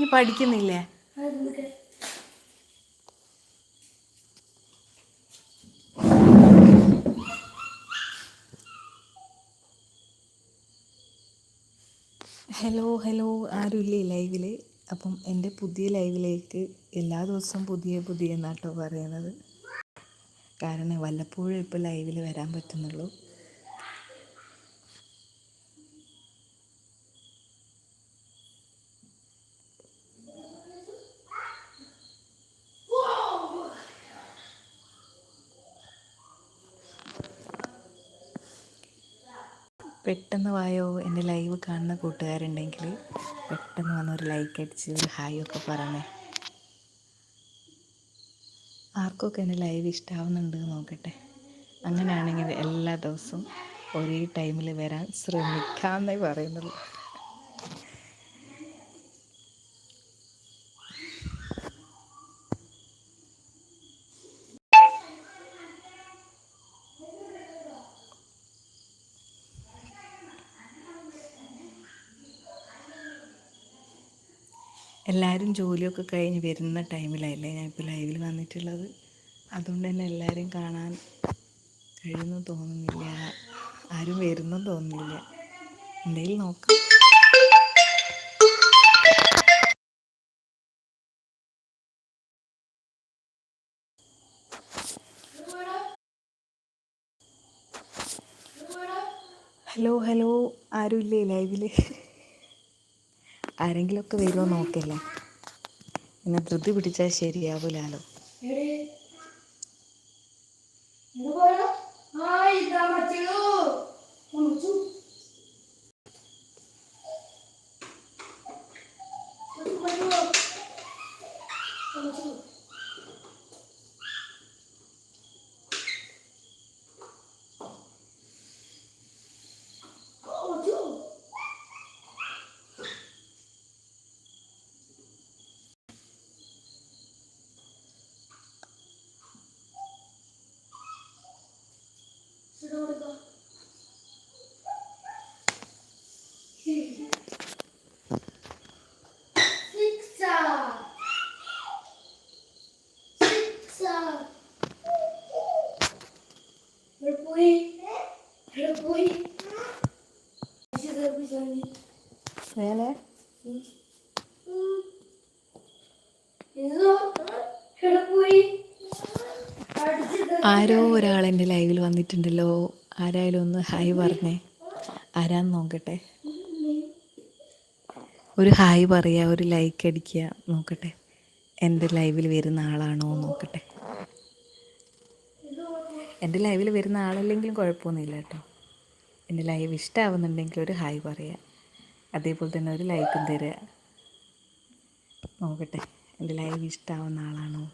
നീ പഠിക്കുന്നില്ലേ? Hello hello ആരുമില്ലേ ലൈവിൽ അപ്പം എന്റെ പുതിയ ലൈവിലേക്ക് എല്ലാ ദിവസവും പുതിയ പുതിയ എന്നാട്ടോ പറയുന്നത്. കാരണം വല്ലപ്പോഴും ഇപ്പോൾ ലൈവിൽ വരാൻ പറ്റുന്നുള്ളൂ. പെട്ടെന്ന് വായോ എന്റെ ലൈവ് കാണുന്ന കൂട്ടുകാരുണ്ടെങ്കിൽ പെട്ടെന്ന് വന്നൊരു ലൈക്ക് അടിച്ച് ഒരു ഹായ് ഒക്കെ പറഞ്ഞേ ആർക്കൊക്കെ എന്റെ ലൈവ് ഇഷ്ടമാവുന്നുണ്ട് നോക്കട്ടെ. അങ്ങനെയാണെങ്കിൽ എല്ലാ ദിവസവും ഒരേ ടൈമിൽ വരാൻ ശ്രമിക്കാമെന്നേ പറയുന്നുള്ളൂ എല്ലാവരും ജോലിയൊക്കെ കഴിഞ്ഞ് വരുന്ന ടൈമിലല്ലേ ഞാൻ ഇപ്പോൾ ലൈവിൽ വന്നിട്ടുള്ളത്. അതുകൊണ്ട് തന്നെ എല്ലാവരും കാണാൻ കഴിയുന്നു തോന്നുന്നില്ല. ആരും വരുന്നു തോന്നുന്നില്ല. എന്തെങ്കിലും നോക്കാം. Hello hello. ആരും ഇല്ലേ ലൈവിൽ ആരെങ്കിലുമൊക്കെ വരുമോ നോക്കല്ലേ? എന്നെ ധൃതി പിടിച്ചാൽ ശരിയാവൂലാലോ? ആരോ ഒരാൾ എന്റെ ലൈവിൽ വന്നിട്ടുണ്ടല്ലോ. ആരായാലും ഒന്ന് ഹായ് പറഞ്ഞേ. ആരാന്ന് നോക്കട്ടെ. ഒരു ഹായ് പറയുക ഒരു ലൈക്ക് അടിക്കുക നോക്കട്ടെ. എന്റെ ലൈവിൽ വരുന്ന ആളാണോ നോക്കട്ടെ. എന്റെ ലൈവിൽ വരുന്ന ആളല്ലെങ്കിലും കുഴപ്പമൊന്നുമില്ല കേട്ടോ. എന്റെ ലൈവ് ഇഷ്ടമാവുന്നുണ്ടെങ്കിൽ ഒരു ഹായ് പറയുക അതേപോലെ തന്നെ ഒരു ലൈക്കും തരിക നോക്കട്ടെ എന്റെ ലൈവ് ഇഷ്ടമാവുന്ന ആളാണോ?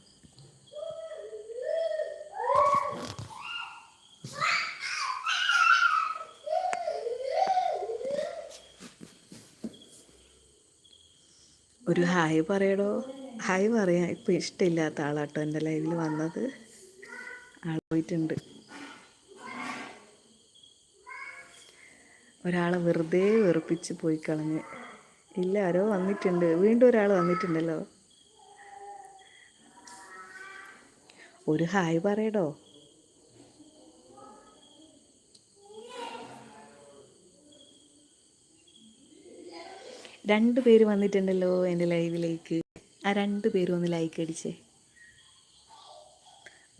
ഒരു ഹായ് പറയടോ. ഹായ് പറയാം ഇപ്പം ഇഷ്ടമില്ലാത്ത ആളാട്ടോ എന്റെ ലൈവിൽ വന്നത്. ആൾ പോയിട്ടുണ്ട്. ഒരാളെ വെറുതെ വെറുപ്പിച്ച് പോയി കളഞ്ഞ്. ഇല്ല ആരോ വന്നിട്ടുണ്ട്. വീണ്ടും ഒരാൾ വന്നിട്ടുണ്ടല്ലോ. ഒരു ഹായ് പറയടോ. രണ്ട് പേര് വന്നിട്ടുണ്ടല്ലോ എന്റെ ലൈവിലേക്ക്. ആ രണ്ട് പേരും ഒന്ന് ലൈക്ക് അടിച്ചേ.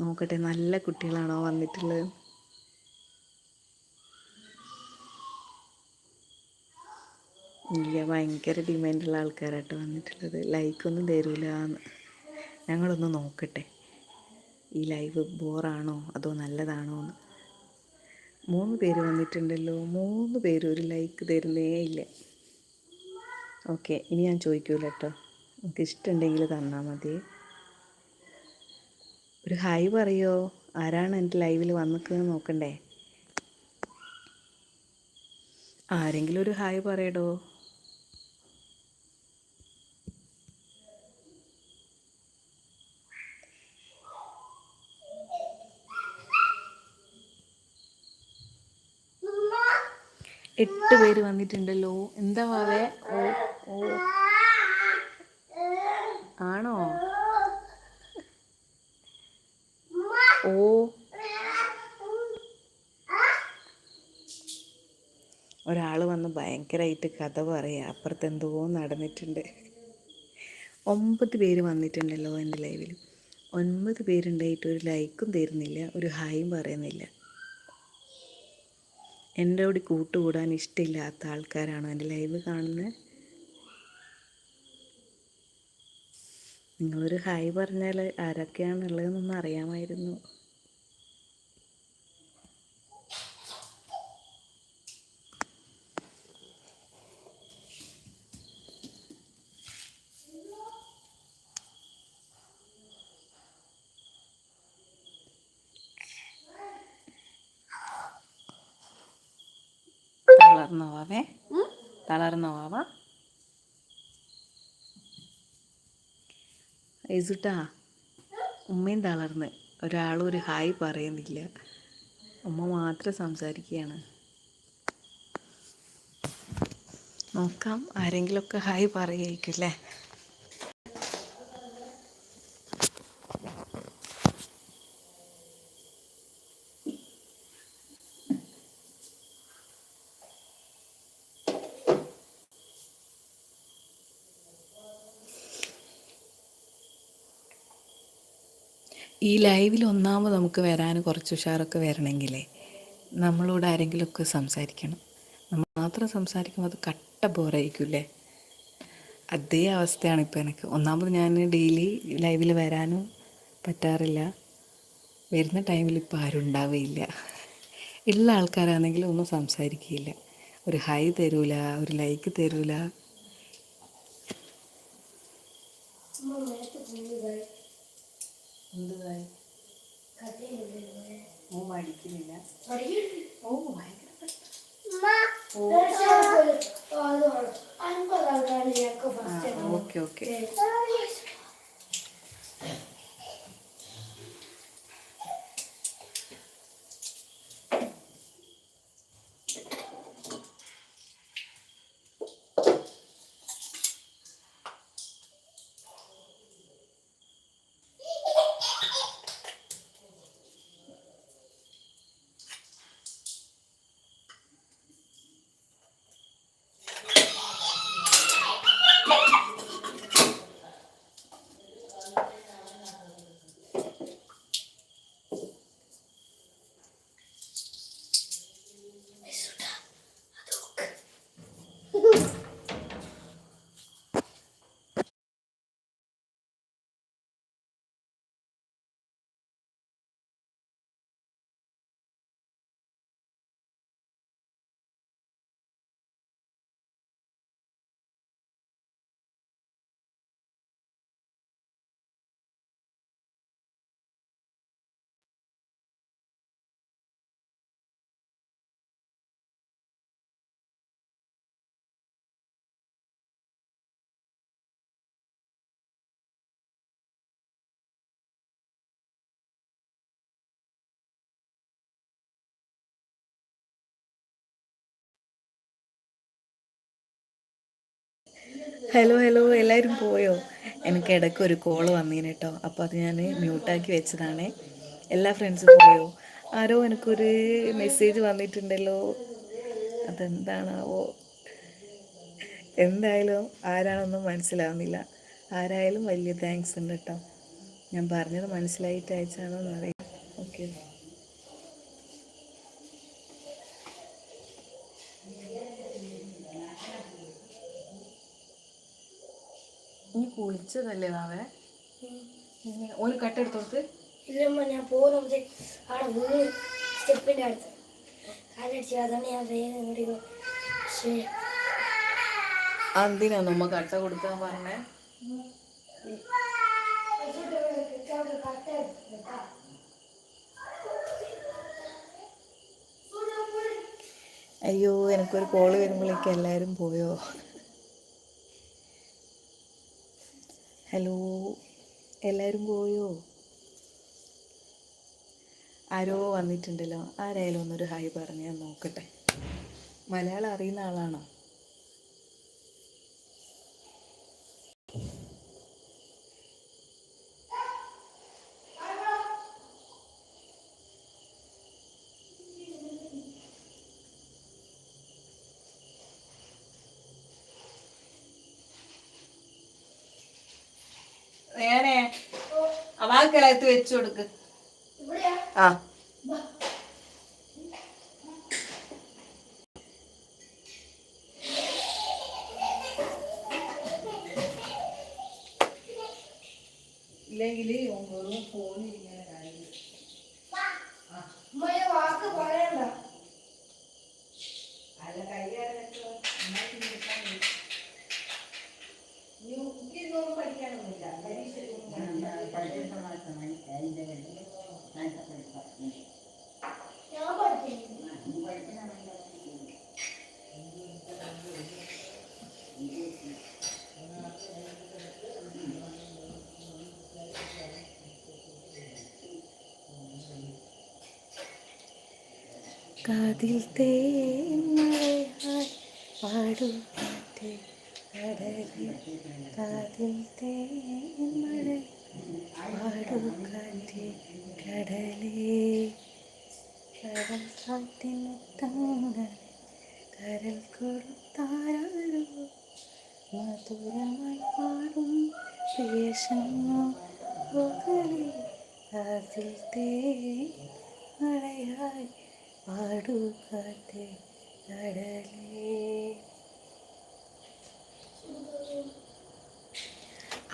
നോക്കട്ടെ നല്ല കുട്ടികളാണോ വന്നിട്ടുള്ളത്. ഇല്ല ഭയങ്കര ഡിമാൻഡുള്ള ആൾക്കാരായിട്ട് വന്നിട്ടുള്ളത്. ലൈക്കൊന്നും തരൂല. ഞങ്ങളൊന്ന് നോക്കട്ടെ. ഈ ലൈവ് ബോറാണോ അതോ നല്ലതാണോ എന്ന്. മൂന്ന് പേര് വന്നിട്ടുണ്ടല്ലോ. മൂന്ന് പേര് ഒരു ലൈക്ക് തരുന്നേ ഇല്ല. ഓക്കെ ഇനി ഞാൻ ചോദിക്കൂല കേട്ടോ നിങ്ങൾക്ക് ഇഷ്ടമുണ്ടെങ്കിൽ തന്നാൽ മതി. ഒരു ഹായ് പറയോ? ആരാണ് എന്റെ ലൈവിൽ വന്നിക്കുന്നത് നോക്കണ്ടേ? ആരെങ്കിലും ഒരു ഹായ് പറയടോ? എട്ട് പേര് വന്നിട്ടുണ്ടല്ലോ. എന്താ വാവേ? ആണോ? ഓ. ഒരാൾ വന്ന് ഭയങ്കരമായിട്ട് കഥ പറയുക അപ്പുറത്ത് എന്തോ നടന്നിട്ടുണ്ട്. ഒമ്പത് പേര് വന്നിട്ടുണ്ടല്ലോ എന്റെ ലൈവിൽ ഒൻപത് പേരുണ്ടായിട്ട് ഒരു ലൈക്കും തരുന്നില്ല ഒരു ഹായും പറയുന്നില്ല. എന്റെ കൂടി കൂട്ടുകൂടാൻ ഇഷ്ടമില്ലാത്ത ആൾക്കാരാണോ എന്റെ ലൈവ് കാണുന്നത്? നിങ്ങളൊരു ഹായ് പറഞ്ഞാൽ ആരൊക്കെയാണുള്ളതെന്നൊന്ന് അറിയാമായിരുന്നു. തളർന്നോ വാവേ? തളർന്നോ യേസുട്ടാ ഉമ്മയും തളർന്ന്. ഒരാളും ഒരു ഹായ് പറയുന്നില്ല. ഉമ്മ മാത്രം സംസാരിക്കുകയാണ്. നോക്കാം ആരെങ്കിലുമൊക്കെ ഹായ് പറയുമായിരിക്കും അല്ലേ? ഈ ലൈവിൽ ഒന്നാമത് നമുക്ക് വരാൻ കുറച്ച് ഉഷാറൊക്കെ വരണമെങ്കിലേ നമ്മളോട് ആരെങ്കിലുമൊക്കെ സംസാരിക്കണം. നമ്മൾ മാത്രം സംസാരിക്കുമ്പോൾ അത് കട്ട ബോറായിരിക്കില്ലേ? അതേ അവസ്ഥയാണ് ഇപ്പോൾ എനിക്ക്. ഒന്നാമത് ഞാൻ ഡെയിലി ലൈവിൽ വരാനും പറ്റാറില്ല. വരുന്ന ടൈമിൽ ഇപ്പോൾ ആരും ഉണ്ടാവുകയില്ല ഉള്ള ആൾക്കാരാണെങ്കിലും ഒന്നും സംസാരിക്കുകയില്ല ഒരു ഹൈ തരൂല ഒരു ലൈക്ക് തരൂല. എന്തുതായി ഓ മടിക്കുന്നില്ല. ഓ ഭയങ്കര ഓക്കെ ഓക്കെ. ഹലോ ഹലോ എല്ലാവരും പോയോ? എനിക്ക് ഇടയ്ക്ക് ഒരു കോൾ വന്നീന് കേട്ടോ അപ്പോൾ അത് ഞാൻ മ്യൂട്ടാക്കി വെച്ചതാണ്. എല്ലാ ഫ്രണ്ട്സും പോയോ? ആരോ എനിക്കൊരു മെസ്സേജ് വന്നിട്ടുണ്ടല്ലോ. അതെന്താണാവോ? എന്തായാലും ആരാണൊന്നും മനസ്സിലാവുന്നില്ല. ആരായാലും വലിയ താങ്ക്സ് ഉണ്ട് കേട്ടോ ഞാൻ പറഞ്ഞത് മനസ്സിലായിട്ട് അയച്ചാണോ എന്ന് അറിയാം ഓക്കെ നീ കുളിച്ചതല്ലേ വാവേ ഒരു കട്ടെടുത്തോട്ട് ഇല്ലമ്മ ഞാൻ പോകുന്നത് അവിടെ വീണ് സ്റ്റെപ്പിന്റെ അടുത്ത്. കാലടിച്ചു അതാണ് ഞാൻ വേഗം ഇങ്ങോട്ട് പക്ഷേ എന്തിനാ നമ്മ കട്ട കൊടുക്കാൻ പറഞ്ഞേ? അയ്യോ എനിക്കൊരു കോൾ വരുമ്പോഴേക്കും എല്ലാവരും പോയോ? ഹലോ എല്ലാവരും പോയോ? ആരോ വന്നിട്ടുണ്ടല്ലോ. ആരായാലും ഒന്നൊരു ഹായ് പറഞ്ഞ് ഞാൻ നോക്കട്ടെ. മലയാളം അറിയുന്ന ആളാണോ? അവാക്കളത്ത് വെച്ചു കൊടുക്ക്. ആ. കാതിൽ തേന്മഴയായി പാടുകാറ്റേ കടലിൽ കാതിൽ തേന്മഴ പാടുകാറ്റേ കടലേ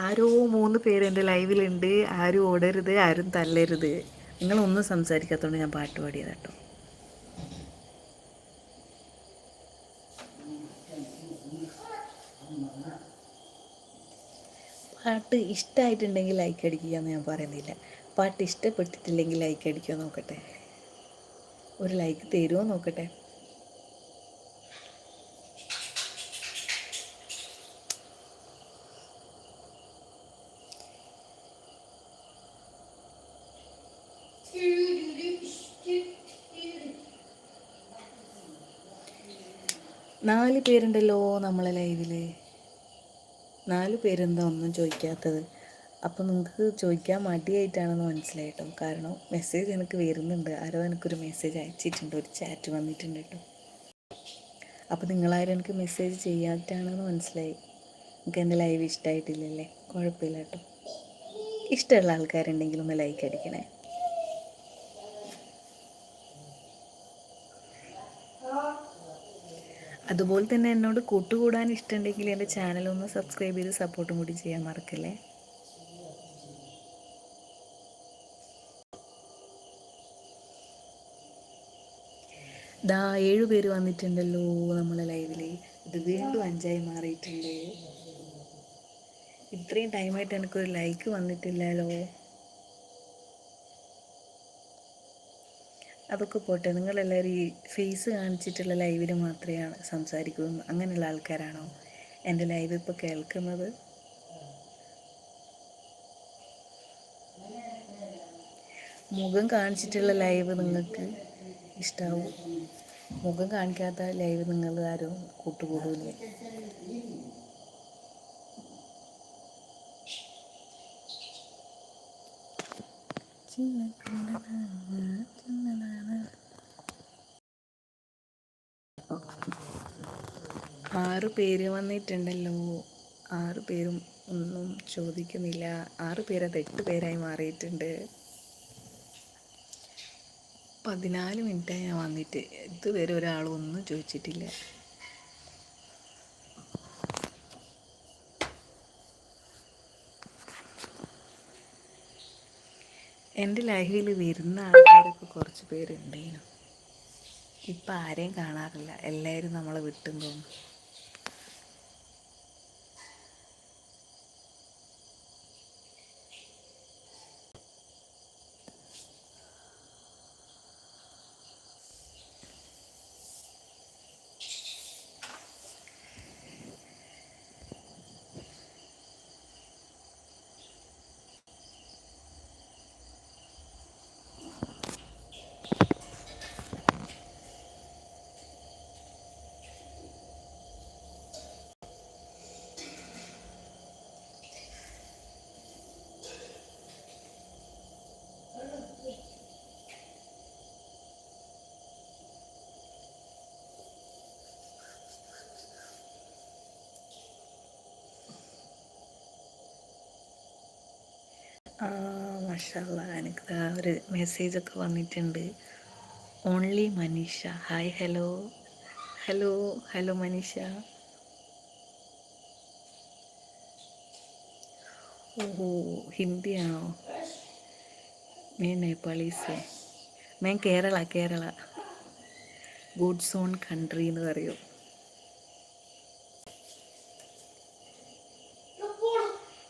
ആരോ മൂന്ന് പേര് എന്റെ ലൈവിലുണ്ട്. ആരും ഓടരുത് ആരും തല്ലരുത്. നിങ്ങളൊന്നും സംസാരിക്കാത്തതുകൊണ്ട് ഞാൻ പാട്ട് പാടിയത് കേട്ടോ. പാട്ട് ഇഷ്ടമായിട്ടുണ്ടെങ്കിൽ ലൈക്ക് അടിക്കുക എന്ന് ഞാൻ പറയുന്നില്ല. പാട്ട് ഇഷ്ടപ്പെട്ടിട്ടില്ലെങ്കിൽ ലൈക്ക് അടിക്കുക നോക്കട്ടെ. ഒരു ലൈക്ക് തരുമോ നോക്കട്ടെ. നാല് പേരുണ്ടല്ലോ നമ്മളെ ലൈവിൽ നാല് പേരെന്താ ഒന്നും ചോദിക്കാത്തത്. അപ്പോൾ നിങ്ങൾക്ക് ചോദിക്കാൻ മടിയായിട്ടാണെന്ന് മനസ്സിലായിട്ടോ കാരണം മെസ്സേജ് എനിക്ക് വരുന്നുണ്ട്. ആരോ എനിക്കൊരു മെസ്സേജ് അയച്ചിട്ടുണ്ട്. ഒരു ചാറ്റ് വന്നിട്ടുണ്ട് കേട്ടോ അപ്പോൾ നിങ്ങളാരും എനിക്ക് മെസ്സേജ് ചെയ്യാറ്റാണെന്ന് മനസ്സിലായി. നിങ്ങൾക്ക് എന്റെ ലൈവ് ഇഷ്ടമായിട്ടില്ലല്ലേ കുഴപ്പമില്ല കേട്ടോ ഇഷ്ടമുള്ള ആൾക്കാരുണ്ടെങ്കിൽ ഒന്ന് ലൈക്ക് അടിക്കണേ. അതുപോലെ തന്നെ എന്നോട് കൂട്ടുകൂടാൻ ഇഷ്ടമുണ്ടെങ്കിൽ എന്റെ ചാനൽ ഒന്ന് സബ്സ്ക്രൈബ് ചെയ്ത് സപ്പോർട്ടും കൂടി ചെയ്യാൻ മറക്കല്ലേ? ദാ ഏഴ് പേര് വന്നിട്ടുണ്ടല്ലോ നമ്മളെ ലൈവിൽ ഇത് വീണ്ടും അഞ്ചായി മാറിയിട്ടുണ്ട്. ഇത്രയും ടൈമായിട്ട് എനിക്കൊരു ലൈക്ക് വന്നിട്ടില്ലല്ലോ. അതൊക്കെ പോട്ടെ. നിങ്ങളെല്ലാവരും ഈ ഫേസ് കാണിച്ചിട്ടുള്ള ലൈവിൽ മാത്രമേ സംസാരിക്കൂ അങ്ങനെയുള്ള ആൾക്കാരാണോ എന്റെ ലൈവ് ഇപ്പോൾ കേൾക്കുന്നത്? മുഖം കാണിച്ചിട്ടുള്ള ലൈവ് നിങ്ങൾക്ക് ഇഷ്ടാവും. മുഖം കാണിക്കാത്ത ലൈവ് നിങ്ങൾ ആരും കൂട്ടുകൂടൂലേ. പേര് വന്നിട്ടുണ്ടല്ലോ. ആറ് പേരും ഒന്നും ചോദിക്കുന്നില്ല. ആറ് പേരത് എട്ട് പേരായി മാറിയിട്ടുണ്ട്. പതിനാല് മിനിറ്റായി ഞാൻ വന്നിട്ട്. ഇതുവരെ ഒരാളും ഒന്നും ചോദിച്ചിട്ടില്ല. എന്റെ ലൈഫിൽ വരുന്ന ആൾക്കാരൊക്കെ കുറച്ച് പേരുണ്ടേനു. ഇപ്പം ആരെയും കാണാറില്ല. എല്ലാവരും നമ്മളെ വിട്ടും തോന്നുന്നു മഷാല്ല എനിക്ക് ഒരു മെസ്സേജൊക്കെ വന്നിട്ടുണ്ട്. Only Maneesha. Hi hello hello hello Maneesha. ഓഹോ ഹിന്ദിയാണോ? മേ Nepalese. May Kerala Kerala. God's own country എന്ന് പറയും.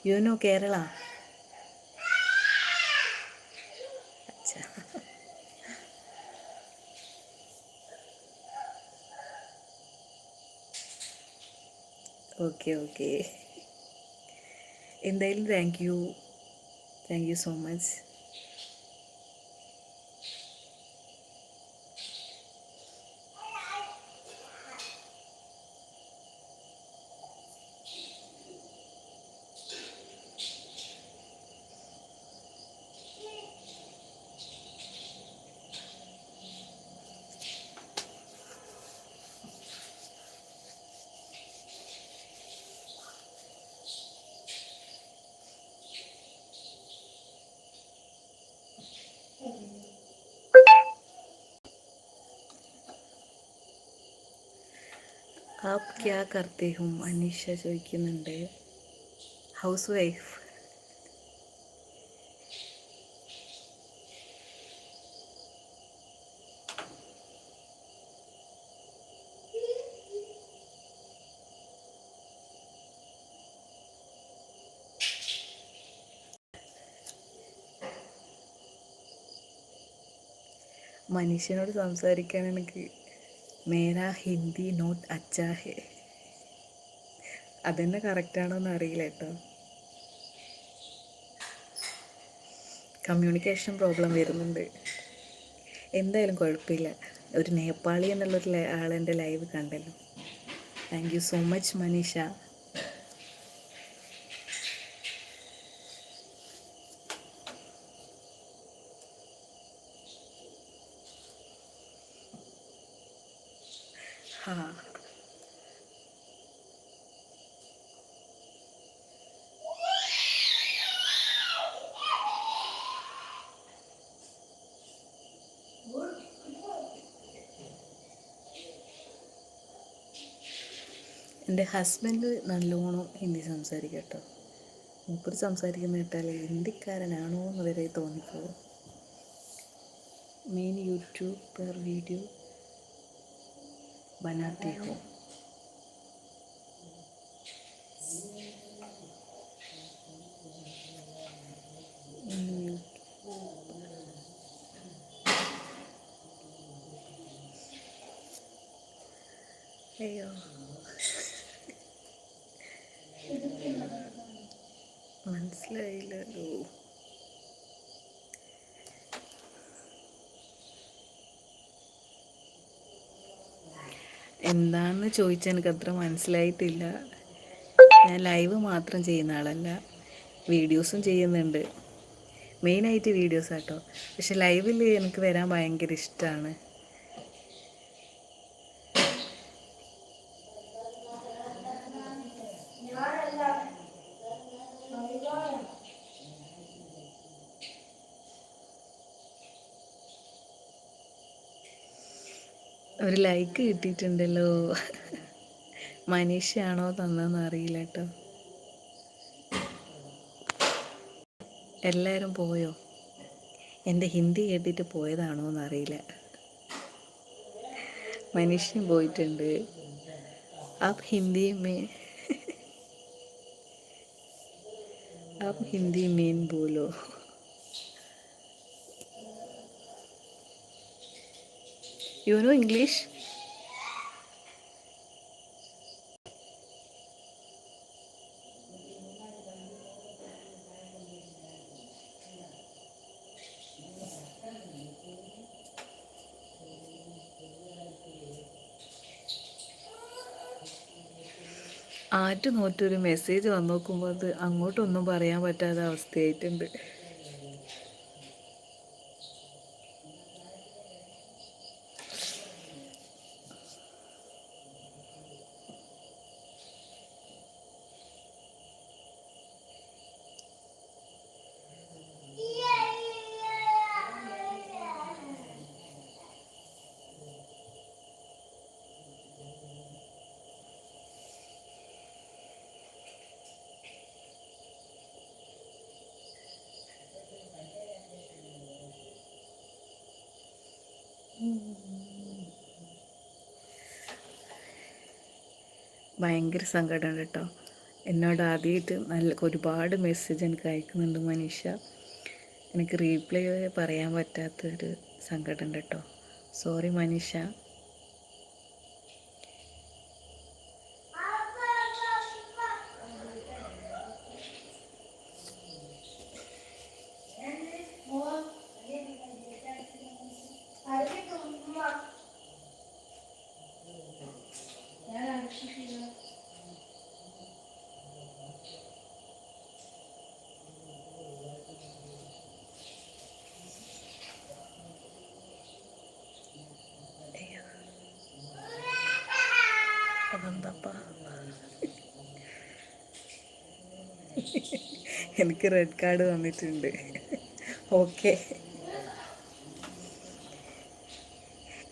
You know Kerala? Okay okay എന്തായാലും thank you thank you so much app ക്യാ കർത്തി ഹും അനീഷ ചോദിക്കുന്നുണ്ട്. ഹൗസ് വൈഫ് മനുഷ്യനോട് സംസാരിക്കാൻ എനിക്ക് മേരാ ഹിന്ദി നോട്ട് അച്ഛാ ഹേ അതെന്നെ കറക്റ്റാണോ എന്ന് അറിയില്ല കേട്ടോ കമ്മ്യൂണിക്കേഷൻ പ്രോബ്ലം വരുന്നുണ്ട്. എന്തായാലും കുഴപ്പമില്ല. ഒരു നേപ്പാളി എന്നുള്ളൊരു ആളെന്റെ ലൈവ് കണ്ടല്ലോ. Thank you so much Maneesha ഹാ എൻ്റെ ഹസ്ബൻഡ് നല്ലോണം ഹിന്ദി സംസാരിക്കും കേട്ടോ മൂപ്പര് സംസാരിക്കുന്ന കേട്ടാൽ ഹിന്ദിക്കാരനാണോ എന്ന് വരെ തോന്നിപ്പോകും മെയിൻ യൂട്യൂബ് പെർ വീഡിയോ बनाती हूँ हम्म, അയ്യോ മനസ്സിലായില്ലല്ലോ എന്താണെന്ന് ചോദിച്ചാൽ എനിക്ക് അത്ര മനസ്സിലായിട്ടില്ല. ഞാൻ ലൈവ് മാത്രം ചെയ്യുന്ന ആളല്ല വീഡിയോസും ചെയ്യുന്നുണ്ട്. മെയിനായിട്ട് വീഡിയോസ് ആട്ടോ പക്ഷെ ലൈവിൽ എനിക്ക് വരാൻ ഭയങ്കര ഇഷ്ടമാണ് ഒരു ലൈക്ക് കിട്ടിയിട്ടുണ്ടല്ലോ മനീഷയാണോ തന്നതെന്ന് അറിയില്ല കേട്ടോ എല്ലാവരും പോയോ എൻ്റെ ഹിന്ദി കേട്ടിട്ട് പോയതാണോ എന്നറിയില്ല മനുഷ്യൻ പോയിട്ടുണ്ട് आप हिंदी में आप हिंदी में बोलो യു നോ ഇംഗ്ലീഷ് ആറ്റു നോറ്റൊരു മെസ്സേജ് വന്നു നോക്കുമ്പോൾ അത് അങ്ങോട്ടൊന്നും പറയാൻ പറ്റാത്ത അവസ്ഥയായിട്ടുണ്ട്. ഭയങ്കര സങ്കടമുണ്ട് കേട്ടോ. എന്നോട് ആദ്യമായിട്ട് നല്ല ഒരുപാട് മെസ്സേജ് എനിക്ക് അയക്കുന്നുണ്ട് മനീഷ. എനിക്ക് റീപ്ലൈ പറയാൻ പറ്റാത്തൊരു സങ്കടമുണ്ട് കേട്ടോ. സോറി മനീഷ. എനിക്ക് റെഡ് കാർഡ് വന്നിട്ടുണ്ട്. ഓക്കെ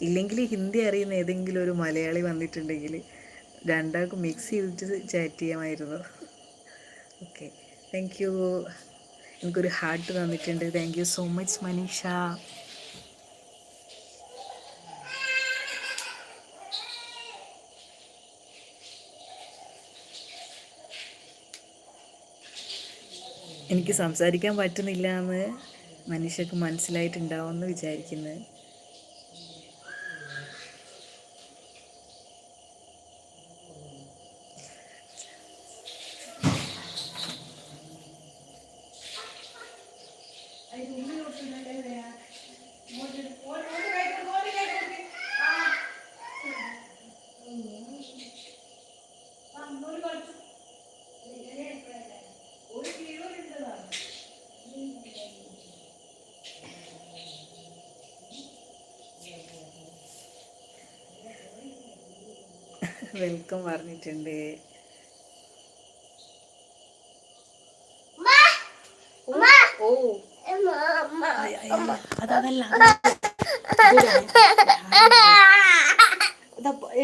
ഇല്ലെങ്കിൽ ഹിന്ദി അറിയുന്ന ഏതെങ്കിലും ഒരു മലയാളി വന്നിട്ടുണ്ടെങ്കിൽ രണ്ടാൾക്കും മിക്സ് ചെയ്തിട്ട് ചാറ്റ് ചെയ്യാമായിരുന്നു. ഓക്കെ താങ്ക് യു എനിക്കൊരു ഹാർട്ട് തന്നിട്ടുണ്ട് thank you so much Maneesha എനിക്ക് സംസാരിക്കാൻ പറ്റുന്നില്ല എന്ന് മനുഷ്യർക്ക് മനസ്സിലായിട്ടുണ്ടാവുമെന്ന് വിചാരിക്കുന്നു. വെൽക്കം പറഞ്ഞിട്ടുണ്ട്. ഓ. അതല്ല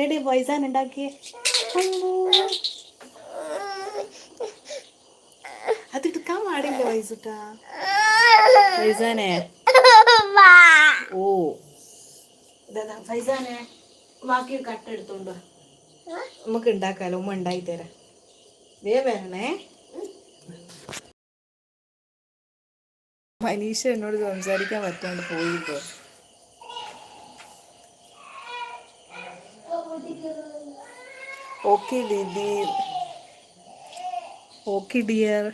എടി പൈസാൻ ഉണ്ടാക്കിയേ. അതെടുക്കാൻ പാടില്ല പൈസട്ടാ ഫൈസാനെ ഓ. ഫൈസാനെ ബാക്കി കട്ടെടുത്തോണ്ടോ. നമുക്ക് ഉണ്ടാക്കാലോ ഉമ്മ ഉണ്ടാക്കി തരാം. വേ വരണേ. മനീഷ എന്നോട് സംസാരിക്കാൻ പറ്റാണ്ട് പോയിപ്പോ. Okay Didi. Okay dear.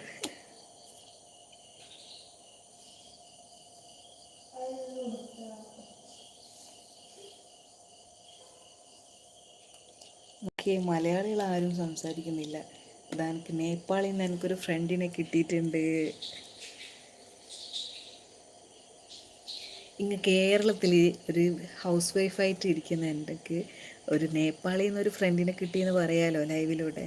Okay മലയാളികൾ ആരും സംസാരിക്കുന്നില്ല. ഇതാ എനിക്ക് നേപ്പാളിൽ നിന്ന് എനിക്കൊരു ഫ്രണ്ടിനെ കിട്ടിയിട്ടുണ്ട്. ഇങ്ങ് കേരളത്തിൽ ഒരു ഹൗസ് വൈഫായിട്ട് ഇരിക്കുന്ന എനിക്ക് ഒരു നേപ്പാളിൽ നിന്ന് ഒരു ഫ്രണ്ടിനെ കിട്ടിയെന്ന് പറയാലോ ലൈവിലൂടെ?